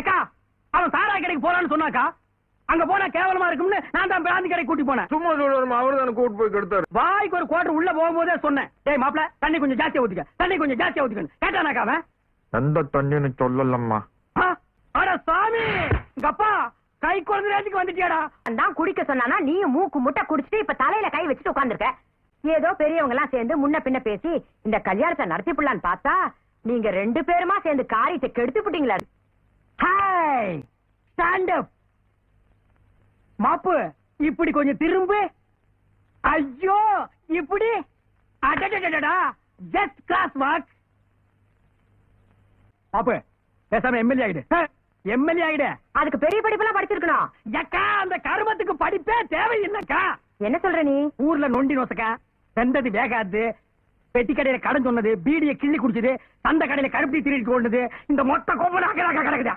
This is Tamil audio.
ஏக்கா அவன் சாராய கடைக்கு போறான்னு சொன்னாக்கா அங்க போனா கேவலமா இருக்கும்னு நான் தான் பிராந்தி கடைக்கு கூட்டி போனேன். சும்மா சொல்லுவோம் அவரு தானே கூட்டு போய் கெடுத்தாரு. வாய்க்கு ஒரு குவார்டர் உள்ள போகும்போதே சொன்னேன். டேய் மாப்ள தண்ணி கொஞ்சம் ஜாஸ்தியா ஊத்திக்க தண்ணி கொஞ்சம் ஜாஸ்தியா ஊத்திக்கணும் கேட்டானாக்கா அவன்? எந்த தண்ணின்னு சொல்லலம்மா? அட சாமி எங்க அப்பா கை குழந்தை ரேஞ்சுக்கு வந்துட்டியாடா. தான் குடிக்க சொன்னானா நீயும் மூக்கு முட்டை குடிச்சிட்டு இப்ப தலையில கை வச்சுட்டு உட்கார்ந்திருக்க. ஏதோ பெரியவங்க எல்லாம் சேர்ந்து முன்ன பின்ன பேசி இந்த கல்யாணத்தை நடத்தி பார்த்தா நீங்க ரெண்டு பேருமா சேர்ந்து காரியத்தை கெடுத்து புட்டீங்களா. ஹாய் ஸ்டாண்ட் அப் மாப்பு இப்படி கொஞ்சம் திரும்பு. ஐயோ இப்படி. அடடடடடா ஜஸ்ட் கிளாஸ் வாக் மாப்பு பேசாம எம்எல்ஏ ஆயிடு. எம்எல்ஏ ஆயிடு. அதுக்கு பெரிய படிப்பெல்லாம் படிச்சிருக்கணும். ஏக்கா அந்த கருமத்துக்கு படிப்பே தேவையில்லைக்கா. என்ன சொல்ற நீ? ஊர்ல நொண்டி நோசக்கா செந்தது வேகாது. பெட்டி கடையில கடன் சொன்னது பீடிய கிள்ளி குடிச்சது சந்த கடையில கருப்பி திருடிட்டு கொண்டது இந்த மொத்த கோபம் கிடக்குதா